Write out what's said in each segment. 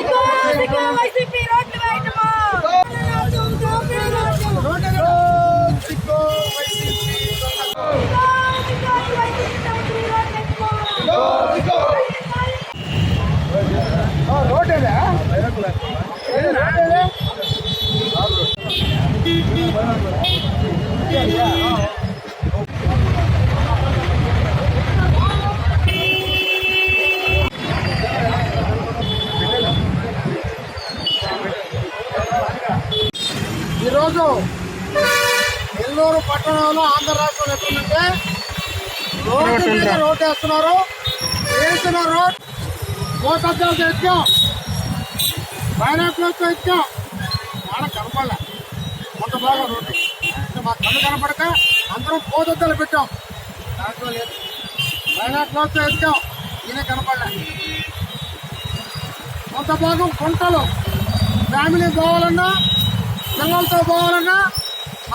Ikaw, ikaw vai se virar? ఈరోజు నెల్లూరు పట్టణంలో ఆంధ్ర రాష్ట్రం ఎక్కడుంటే రోడ్డు మీద రోడ్డు వేస్తున్నారు. వేసిన రోడ్ మోటార్లు ఎక్కాం. బైనాకులతో వాళ్ళ కనపడలే. కొంత బాగా రోడ్డు. మా కళ్ళు కనపడక అందరం పోదొద్దలు పెట్టాం. దాంట్లో లేదు. బైనాకులతో ఎక్కాం. ఈయన కనపడలే. కొంత భాగం కుంటలు ఫ్యామిలీ పోవాలన్నా పిల్లలతో పోవాలన్నా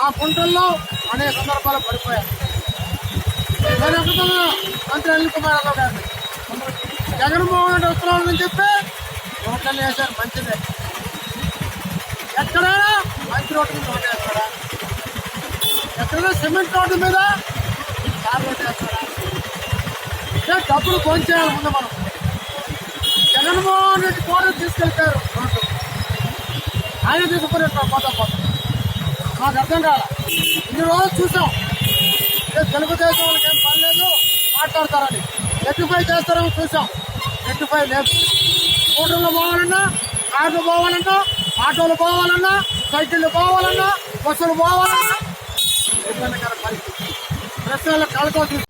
ఆ కుంటల్లో అనేక సందర్భాలు పడిపోయారు నేను మంత్రి అనిల్ కుమార్ యాదవ్ గారిని జగన్మోహన్ రెడ్డి వస్తున్నాడని చెప్పి రోడ్లు వేశారు మంచిదే. ఎక్కడైనా మంచి రోడ్డు మీద రోడ్డు వేస్తాడా ఎక్కడైనా సిమెంట్ రోడ్డు మీద కార్ రోడ్డు వేస్తాడా డబ్బులు భోంచేయాలి ముందు మనం. జగన్మోహన్ రెడ్డి కూడా తీసుకెళ్తారు. రోడ్డు ఆయన తీసుకుపోయినట్టు పోతా పోతా. మాకు అర్థం కాల. ఇన్ని రోజులు చూసాం. తెలుగుదేశం వాళ్ళకి ఏం పని లేదు మాట్లాడతారని. రెక్టిఫై చేస్తారని చూసాం. రెక్టిఫై లేదు. స్కూటర్లు పోవాలన్నా కార్లు పోవాలన్నా ఆటోలు పోవాలన్నా సైకిళ్ళు పోవాలన్నా బస్సులు పోవాలన్నా. ఇబ్బందికర పరిస్థితి. ప్రశ్నలు కళ్ళతో